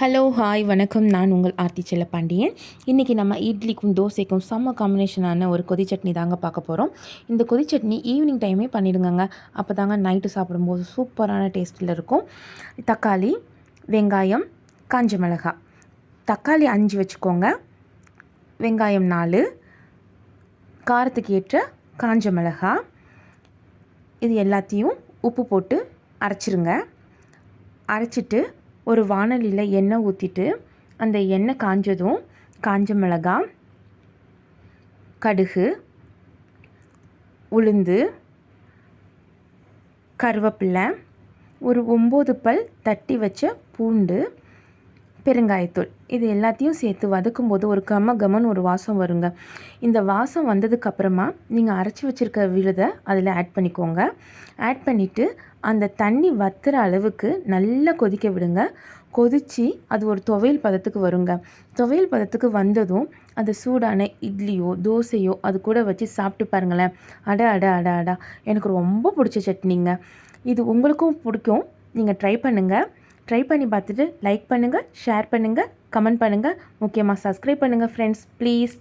Hello hi வணக்கம். நான் உங்கள் ஆர்த்தி செல்லப்பாண்டியன். இன்றைக்கி நம்ம இட்லிக்கும் தோசைக்கும் செம்ம காம்பினேஷனான ஒரு கொதி சட்னி தாங்க பார்க்க போகிறோம் இந்த கொதி சட்னி ஈவினிங் டைமே பண்ணிவிடுங்க அப்போ தாங்க நைட்டு சாப்பிடும்போது சூப்பரான டேஸ்ட்டில் இருக்கும். தக்காளி வெங்காயம் காஞ்ச மிளகாய். தக்காளி அஞ்சு வச்சுக்கோங்க. வெங்காயம் நாலு. காரத்துக்கு ஏற்ற காஞ்ச மிளகாய். இது எல்லாத்தையும் உப்பு போட்டு அரைச்சிருங்க. அரைச்சிட்டு ஒரு வாணலியில் எண்ணெய் ஊற்றிட்டு அந்த எண்ணெய் காஞ்சதும் காஞ்ச மிளகாய் கடுகு உளுந்து கருவேப்பில்லை ஒரு ஒம்பது பல் தட்டி வச்ச பூண்டு பெருங்காயத்தூள். இது எல்லாத்தையும் சேர்த்து வதக்கும் போது ஒரு கம கமன் ஒரு வாசம் வருங்க. இந்த வாசம் வந்ததுக்கப்புறமா நீங்கள் அரைச்சி வச்சுருக்க விழுதை அதில் ஆட் பண்ணிக்கோங்க. ஆட் பண்ணிவிட்டு அந்த தண்ணி வத்துற அளவுக்கு நல்லா கொதிக்க விடுங்க. கொதித்து அது ஒரு துவையல் பதத்துக்கு வருங்க. துவையல் பதத்துக்கு வந்ததும் அந்த சூடான இட்லியோ தோசையோ அது கூட வச்சு சாப்பிட்டு பாருங்களேன். அட அட அட அடா. எனக்கு ரொம்ப பிடிச்ச சட்னிங்க. இது உங்களுக்கும் பிடிக்கும். நீங்கள் ட்ரை பண்ணுங்கள் ட்ரை பண்ணி பார்த்துட்டு லைக் பண்ணுங்கள் ஷேர் பண்ணுங்கள் கமெண்ட் பண்ணுங்கள் முக்கியமாக சப்ஸ்கிரைப் பண்ணுங்கள் ஃப்ரெண்ட்ஸ் ப்ளீஸ்